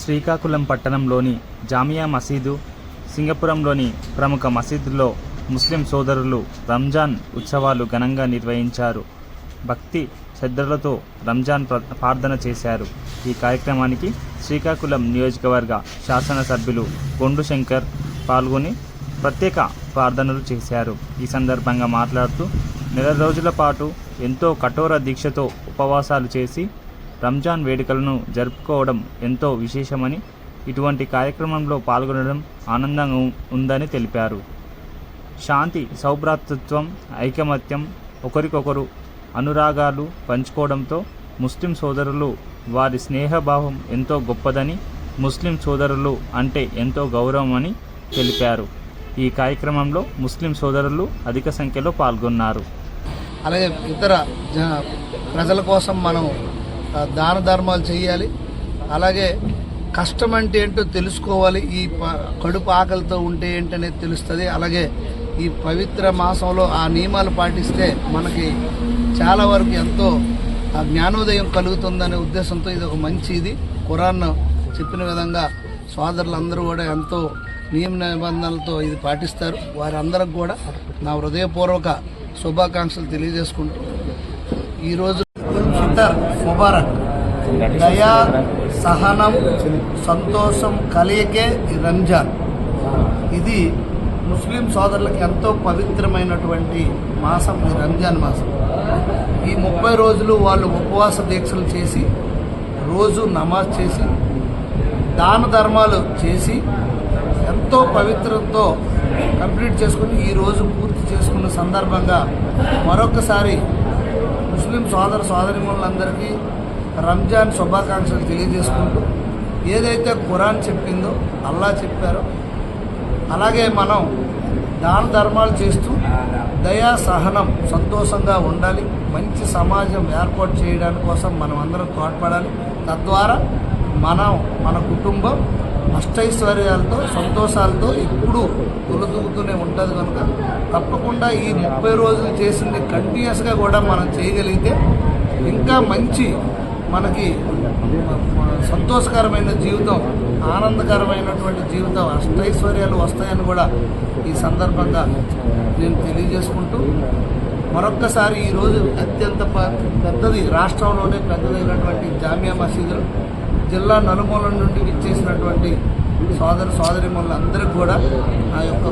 శ్రీకాకుళం పట్టణంలోని జామియా మసీదు సింగపురంలోని ప్రముఖ మసీదులో ముస్లిం సోదరులు రంజాన్ ఉత్సవాలు ఘనంగా నిర్వహించారు. భక్తి శ్రద్ధలతో రంజాన్ ప్రార్థన చేశారు. ఈ కార్యక్రమానికి శ్రీకాకుళం నియోజకవర్గ శాసనసభ్యులు కొండు శంకర్ పాల్గొని ప్రత్యేక ప్రార్థనలు చేశారు. ఈ సందర్భంగా మాట్లాడుతూ నెల రోజుల పాటు ఎంతో కఠోర దీక్షతో ఉపవాసాలు చేసి రంజాన్ వేడుకలను జరుపుకోవడం ఎంతో విశేషమని ఇటువంటి కార్యక్రమంలో పాల్గొనడం ఆనందంగా ఉందని తెలిపారు. శాంతి సౌభ్రాతృత్వం ఐకమత్యం ఒకరికొకరు అనురాగాలు పంచుకోవడంతో ముస్లిం సోదరులు వారి స్నేహభావం ఎంతో గొప్పదని ముస్లిం సోదరులు అంటే ఎంతో గౌరవమని తెలిపారు. ఈ కార్యక్రమంలో ముస్లిం సోదరులు అధిక సంఖ్యలో పాల్గొన్నారు. అలాగే ఇతర ప్రజల కోసం మనం దాన ధర్మాలు చేయాలి. అలాగే కష్టం అంటే ఏంటో తెలుసుకోవాలి. ఈ ప- కడుపు ఆకలితో ఉంటే ఏంటనేది తెలుస్తుంది. అలాగే ఈ పవిత్ర మాసంలో ఆ నియమాలు పాటిస్తే మనకి చాలా వరకు ఎంతో ఆ జ్ఞానోదయం కలుగుతుందనే ఉద్దేశంతో ఇది ఒక మంచి ఇది. ఖురాన్ చెప్పిన విధంగా సోదరులందరూ కూడా ఎంతో నియమ నిబంధనలతో ఇది పాటిస్తారు. వారందరికి కూడా నా హృదయపూర్వక శుభాకాంక్షలు తెలియజేసుకుంటూ ఈరోజు ఇఫ్తార్ ముబారక్. దయా సహనం సంతోషం కలియకే రంజాన్. ఇది ముస్లిం సోదరులకు ఎంతో పవిత్రమైనటువంటి మాసం ఈ రంజాన్ మాసం. ఈ ముప్పై రోజులు వాళ్ళు ఉపవాస దీక్షలు చేసి రోజు నమాజ్ చేసి దాన ధర్మాలు చేసి ఎంతో పవిత్రంతో కంప్లీట్ చేసుకుని ఈరోజు పూర్తి చేసుకున్న సందర్భంగా మరొకసారి ముస్లిం సోదర సోదరిమణులందరికీ రంజాన్ శుభాకాంక్షలు తెలియజేసుకుంటూ ఏదైతే ఖురాన్ చెప్పిందో అల్లా చెప్పారో అలాగే మనం దాన ధర్మాలు చేస్తూ దయా సహనం సంతోషంగా ఉండాలి మంచి సమాజం ఏర్పాటు చేయడానికి కోసం మనం అందరం తోడ్పడాలి. తద్వారా మనం మన కుటుంబం అష్టైశ్వర్యాలతో సంతోషాలతో ఎప్పుడూ తొలదూగుతూనే ఉంటుంది కనుక తప్పకుండా ఈ ముప్పై రోజులు చేసింది కంటిన్యూస్గా కూడా మనం చేయగలిగితే ఇంకా మంచి మనకి సంతోషకరమైన జీవితం ఆనందకరమైనటువంటి జీవితం అష్టైశ్వర్యాలు వస్తాయని కూడా ఈ సందర్భంగా నేను తెలియజేసుకుంటూ మరొక్కసారి ఈరోజు అత్యంత ప- పెద్దది రాష్ట్రంలోనే పెద్దదైనటువంటి జామియా మసీదులు జిల్లా నలుమూల నుండి విచ్చేసినటువంటి సోదర సోదరిమణులందరికీ కూడా నా యొక్క